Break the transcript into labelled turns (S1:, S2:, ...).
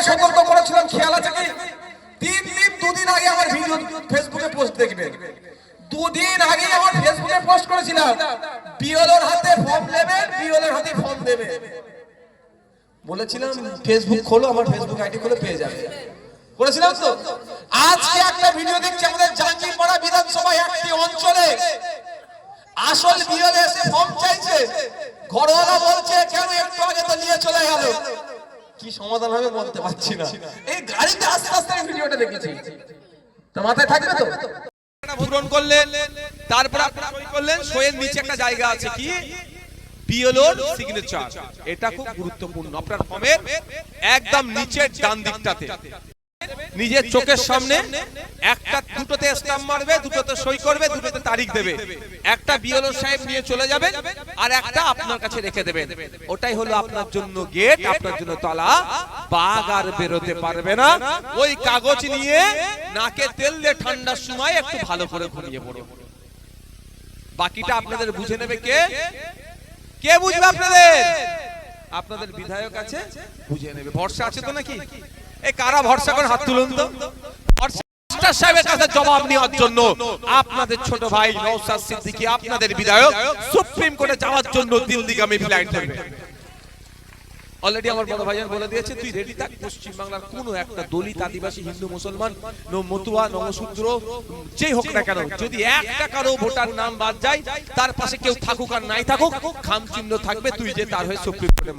S1: আগে সতর্ক করেছিলাম, খেয়াল আছে কি? তিন দিন, দুদিন আগে আমার ভিডিও ফেসবুকে পোস্ট দেখবে। দুদিন আগে আমার ফেসবুকে পোস্ট করেছিলাম বিওলোর হাতে ফর্ম নেবে বিওলোর হাতে ফর্ম দেবে। বলেছিলাম ফেসবুক খোলো, আমার ফেসবুক আইডি খুলে পেয়ে যাবে। করেছিলাম তো? আজকে একটা ভিডিও দেখছি আমাদের জাঙ্গিপাড়া বিধানসভায় একটি অঞ্চলে। আসল বিওলে এসে ফর্ম চাইছে। ঘরওয়ালা কি সমাধান হবে বলতে পারছি না। এই গাড়িতে আস্তে আস্তে আমি ভিডিওটা দেখেছি। তো মাথায় থাকবে তো?
S2: পূরণ করলেন তারপর আপনি সই করলেন সইয়ের নিচে একটা জায়গা আছে কি? পিএলওর সিগনেচার এটা খুব গুরুত্বপূর্ণ। আপনার ফর্মের একদম নিচের ডান দিকটাতে। নিজের চোখের সামনে একটা দুটোতে স্টাম্প মারবে, দুটোতে সই করবে, দুটোতে তারিখ দেবে। একটা বিএলও সাহেব নিয়ে চলে যাবেন আর একটা আপনার কাছে রেখে দেবেন ওটাই হলো আপনার জন্য গেট আপনার জন্য তলা। বাঘ আর বেরোতে পারবে না। ওই কাগজ নিয়ে নাকে তেল দিয়ে ঠান্ডার সময় একটু ভালো করে ঘুমিয়ে পড়ো। বাকিটা আপনাদের বুঝে নেবে কে? কে বুঝবে আপনাদের? আপনাদের বিধায়ক আছে, বুঝে নেবে। ভরসা আছে তো নাকি? এই কারা ভরসা করে হাত তুলুন তো? মাস্টার সাহেবের কাছে জবাব নেওয়ার জন্য আপনাদের ছোট ভাই নওশাদ সিদ্দিকী, আপনাদের বিধায়ক সুপ্রিম কোর্টে যাওয়ার জন্য দিল্লিগামী ফ্লাইট ধরবে। অলরেডি আমার বড় ভাইজান বলে দিয়েছে, তুই রেডি থাক পশ্চিম বাংলার কোন একটা দলিত আদিবাসী হিন্দু মুসলমান মতুয়া নমশূদ্র যেই হোক না কেন, যদি একটা কারও ভোটার নাম বাদ যায়, তার পাশে কেউ থাকুক আর নাই থাকুক খাম চিহ্ন থাকবে, তুই যে তার হয়ে সুপ্রিম কোর্টে